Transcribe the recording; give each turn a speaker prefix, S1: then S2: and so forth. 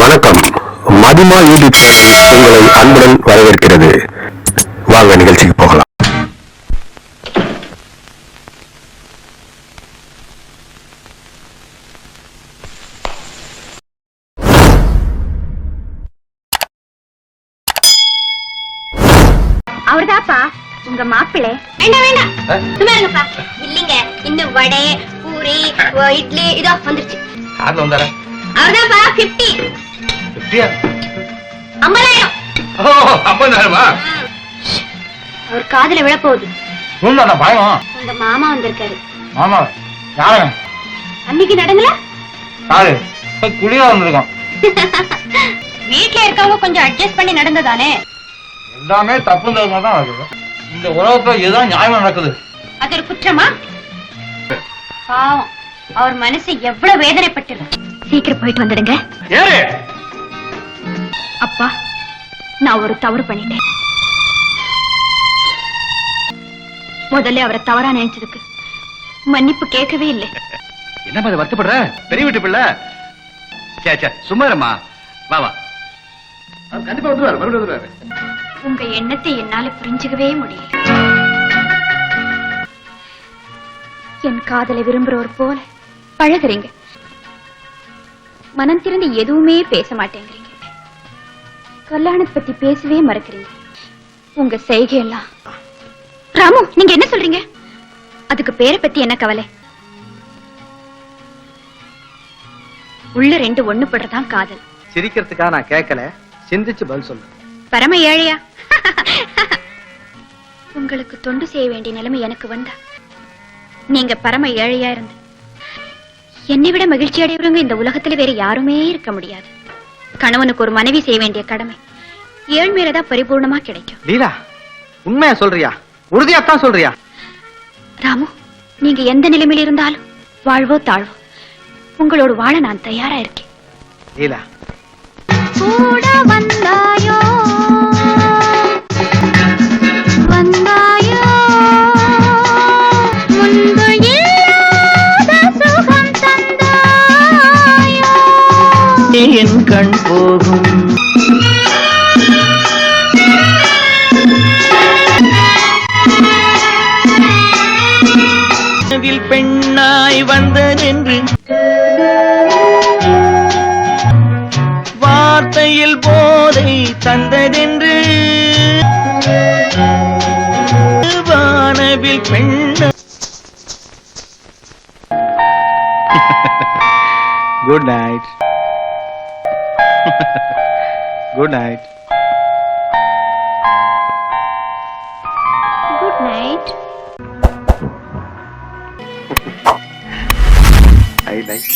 S1: வணக்கம். மதிமா YouTube channel உங்களை அன்புடன் வரவேற்கிறது. வாங்க நிகழ்ச்சிக்கு போகலாம்.
S2: அவர்தாப்பா உங்க மாப்பிள்ளை. வேண்டாம் வேண்டாம். சும்மா இருங்கப்பா. இல்லீங்க இன்னும் வடை பூரி இட்லி இதோ வந்துருச்சு.
S3: யாருல வந்தாரா?
S2: அவர்தாப்பா பிப்டி
S3: எப்படியா
S2: ஐம்பதாயிரம்
S3: ஓ ஐம்பதாயிரமா
S2: அவர் காதுல விழப்போகுது
S3: உண்மைண்ணா பயம்
S2: உங்க மாமா வந்திருக்காரு
S3: ஆமா யாரு
S2: அன்னைக்கு நடங்கல
S3: யாரு குளியா வந்திருக்கான்
S2: வீட்ல இருக்கவங்க கொஞ்சம் அட்ஜஸ்ட் பண்ணி நடந்ததானே
S3: எல்லாமே தப்பு தான் நடக்குது இந்த உலகத்துல இதுதான் நியாயமா நடக்குது
S2: அது ஒரு குற்றமா பாவம் அவர் மனசு எவ்வளவு வேதனைப்பட்டிருக்கு சீக்கிரம் போயிட்டு வந்துடுங்க. அப்பா நான் ஒரு தவறு பண்ணிட்டேன். முதல்ல அவரை தவறா நினைச்சதுக்கு மன்னிப்பு கேட்கவே இல்லை.
S4: என்ன மாதிரி வருத்தப்படுற? பெரிய வீட்டு பிள்ளை. சே சே சும்மா இரும்மா. வா வா. கண்டிப்பா வந்துருவாரு மறுபடியும் வந்துருவாரு.
S2: உங்க எண்ணத்தை என்னால புரிஞ்சுக்கவே முடியல. என் காதலை விரும்புறவர் போல பழகுறீங்க. மனம் திறந்து எதுவுமே பேச மாட்டேங்கிறீங்க. கல்யாணத்தை பத்தி பேசவே மறக்கிறீங்க. உங்க செய்கையெல்லாம். ராமு நீங்க என்ன சொல்றீங்க? அதுக்கு பேரை பத்தி என்ன கவலை? உள்ள ரெண்டு ஒண்ணு படுறதான் காதல்.
S5: சிரிக்கிறதுக்காக நான் கேட்கல சிந்திச்சு பதில் சொல்லு.
S2: பரம ஏழையா? உங்களுக்கு தொண்டு செய்ய வேண்டிய நிலைமை எனக்கு வந்தா நீங்க பரம ஏழையா இருந்து என்னை விட மகிழ்ச்சி அடையவங்க இந்த உலகத்துல வேற யாருமே இருக்க முடியாது. கணவனுக்கு ஒரு மனைவி செய்ய வேண்டிய கடமை. ஏழ்மையிலதான் பரிபூர்ணமா கிடைக்கும்.
S5: லீலா உண்மையா சொல்றியா? உறுதியா தான் சொல்றியா?
S2: ராமு நீங்க எந்த நிலைமையில இருந்தாலும் வாழ்வோ தாழ்வோ உங்களோட வாழ நான் தயாரா இருக்கேன்.
S5: லீலா.
S2: கூட வந்தாயோ
S5: போகும் பெண்ணாய் வந்ததென்று வார்த்தையில் போதை தந்ததென்று வானவில் பெண்ண good night good night
S2: good night
S5: I like